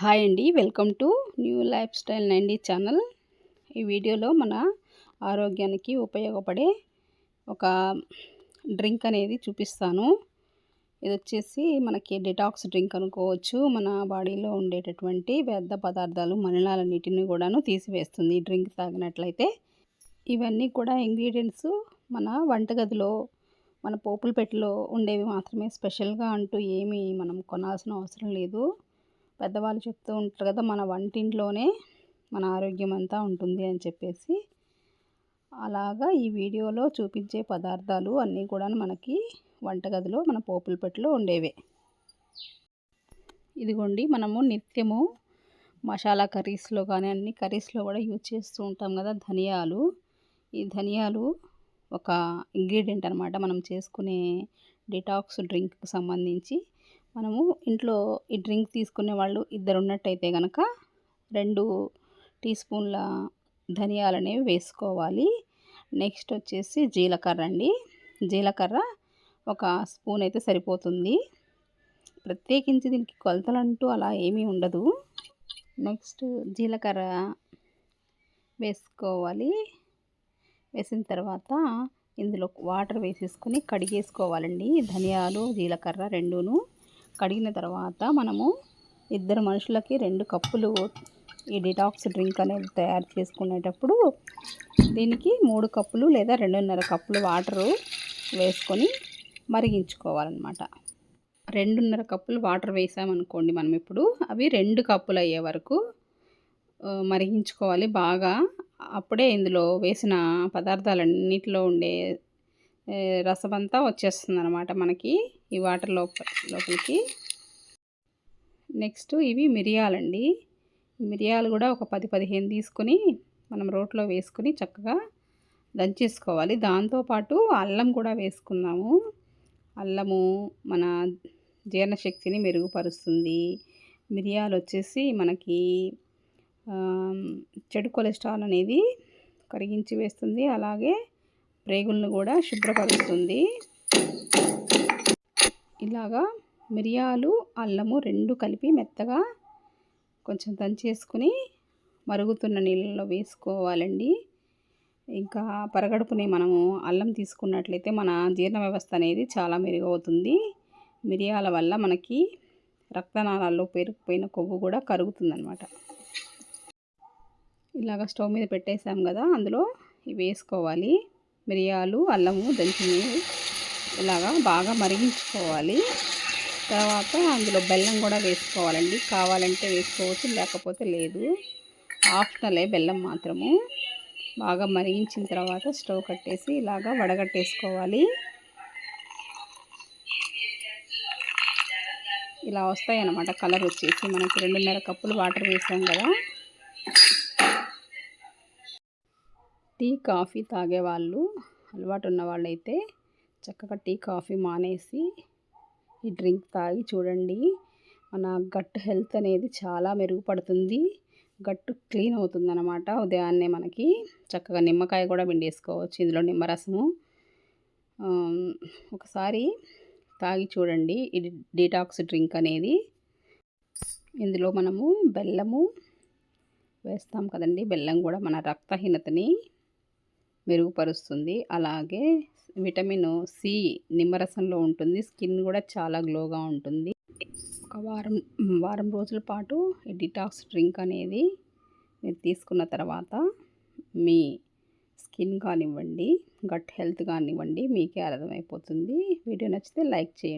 Hi అండి welcome to new life style నైండి channel. ఈ వీడియోలో మన ఆరోగ్యానికి ఉపయోగపడే ఒక డ్రింక్ అనేది చూపిస్తాను. ఇది వచ్చేసి మనకి డిటాక్స్ డ్రింక్ అనుకోవచ్చు. మన బాడీలో ఉండేటటువంటి వ్యర్థ పదార్థాలు మలినాలన్నిటిని కూడాను తీసివేస్తుంది ఈ డ్రింక్ తాగినట్లయితే. ఇవన్నీ కూడా ఇంగ్రీడియంట్స్ మన వంటగదిలో మన పోపుల పెట్టిలో ఉండేవి మాత్రమే. స్పెషల్గా అంటూ ఏమీ మనం కొనాల్సిన అవసరం లేదు. పెద్దవాళ్ళు చెప్తూ ఉంటారు కదా మన వంటింట్లోనే మన ఆరోగ్యం అంతా ఉంటుంది అని చెప్పేసి. అలాగా ఈ వీడియోలో చూపించే పదార్థాలు అన్నీ కూడా మనకి వంటగదిలో మన పోపుల పెట్టెలో ఉండేవే. ఇదిగోండి మనము నిత్యము మసాలా కర్రీస్లో కానీ అన్ని కర్రీస్లో కూడా యూజ్ చేస్తూ ఉంటాం కదా ధనియాలు. ఈ ధనియాలు ఒక ఇంగ్రీడియంట్ అనమాట మనం చేసుకునే డిటాక్స్ డ్రింక్కి సంబంధించి మనము ఇంట్లో ఈ డ్రింక్ తీసుకునే వాళ్ళు ఇద్దరు ఉన్నట్టయితే కనుక రెండు టీ స్పూన్ల ధనియాలు అనేవి వేసుకోవాలి. నెక్స్ట్ వచ్చేసి జీలకర్ర అండి. జీలకర్ర ఒక స్పూన్ అయితే సరిపోతుంది. ప్రత్యేకించి దీనికి కొలతలంటూ అలా ఏమీ ఉండదు. నెక్స్ట్ జీలకర్ర వేసుకోవాలి. వేసిన తర్వాత ఇందులో వాటర్ వేసేసుకొని కడిగేసుకోవాలండి. ధనియాలు జీలకర్ర రెండును. కడిగిన తర్వాత మనము ఇద్దరు మనుషులకి రెండు కప్పులు ఈ డిటాక్స్ డ్రింక్ అనేది తయారు చేసుకునేటప్పుడు దీనికి మూడు కప్పులు లేదా రెండున్నర కప్పులు వాటరు వేసుకొని మరిగించుకోవాలన్నమాట. రెండున్నర కప్పులు వాటర్ వేసామనుకోండి మనం ఇప్పుడు అవి రెండు కప్పులు అయ్యే వరకు మరిగించుకోవాలి. బాగా అప్పుడే ఇందులో వేసిన పదార్థాలన్నిటిలో ఉండే రసమంతా వచ్చేస్తుంది అనమాట మనకి ఈ వాటర్ లోప లోపలికి. నెక్స్ట్ ఇవి మిరియాలండి. మిరియాలు కూడా ఒక పది పదిహేను తీసుకొని మనం రోట్లో వేసుకుని చక్కగా దంచేసుకోవాలి. దాంతోపాటు అల్లం కూడా వేసుకుందాము. అల్లము మన జీర్ణశక్తిని మెరుగుపరుస్తుంది. మిరియాలు వచ్చేసి మనకి చెడు కొలెస్ట్రాల్ అనేది కరిగించి వేస్తుంది. అలాగే ప్రేగులను కూడా శుభ్రపరుస్తుంది. ఇలాగా మిరియాలు అల్లము రెండు కలిపి మెత్తగా కొంచెం దంచేసుకుని మరుగుతున్న నీళ్ళలో వేసుకోవాలండి. ఇంకా పరగడుపుని మనము అల్లం తీసుకున్నట్లయితే మన జీర్ణ వ్యవస్థ అనేది చాలా మెరుగవుతుంది. మిరియాల వల్ల మనకి రక్తనాళాల్లో పేరుకుపోయిన కొవ్వు కూడా కరుగుతుందనమాట ఇలాగ స్టవ్ మీద పెట్టేసాం కదా అందులో ఇవి వేసుకోవాలి. మిరియాలు అల్లము దంచి ఇలాగా బాగా మరిగించుకోవాలి. తర్వాత అందులో బెల్లం కూడా వేసుకోవాలండి. కావాలంటే వేసుకోవచ్చు లేకపోతే లేదు. ఆప్షనలే బెల్లం మాత్రము. బాగా మరిగించిన తర్వాత స్టవ్ కట్టేసి ఇలాగా వడగట్టేసుకోవాలి. ఇలా వస్తాయి అన్నమాట కలర్ వచ్చేసి. మనకి రెండున్నర కప్పులు వాటర్ వేసాం కదా. టీ కాఫీ తాగేవాళ్ళు అలవాటు ఉన్న వాళ్ళైతే చక్కగా టీ కాఫీ మానేసి ఈ డ్రింక్ తాగి చూడండి. మన గట్ హెల్త్ అనేది చాలా మెరుగుపడుతుంది. గట్టు క్లీన్ అవుతుంది అనమాట ఉదయాన్నే మనకి. చక్కగా నిమ్మకాయ కూడా పిండేసుకోవచ్చు ఇందులో నిమ్మరసము. ఒకసారి తాగి చూడండి ఇది డీటాక్స్ డ్రింక్ అనేది. ఇందులో మనము బెల్లము వేస్తాం కదండి. బెల్లం కూడా మన రక్తహీనతని మెరుగుపరుస్తుంది. అలాగే విటమిన్ సి నిమ్మరసంలో ఉంటుంది. స్కిన్ కూడా చాలా గ్లోగా ఉంటుంది. ఒక వారం వారం రోజుల పాటు ఈ డిటాక్స్ డ్రింక్ అనేది మీరు తీసుకున్న తర్వాత మీ స్కిన్ కానివ్వండి గట్ హెల్త్ కానివ్వండి మీకే అర్థమైపోతుంది. వీడియో నచ్చితే లైక్ చేయండి.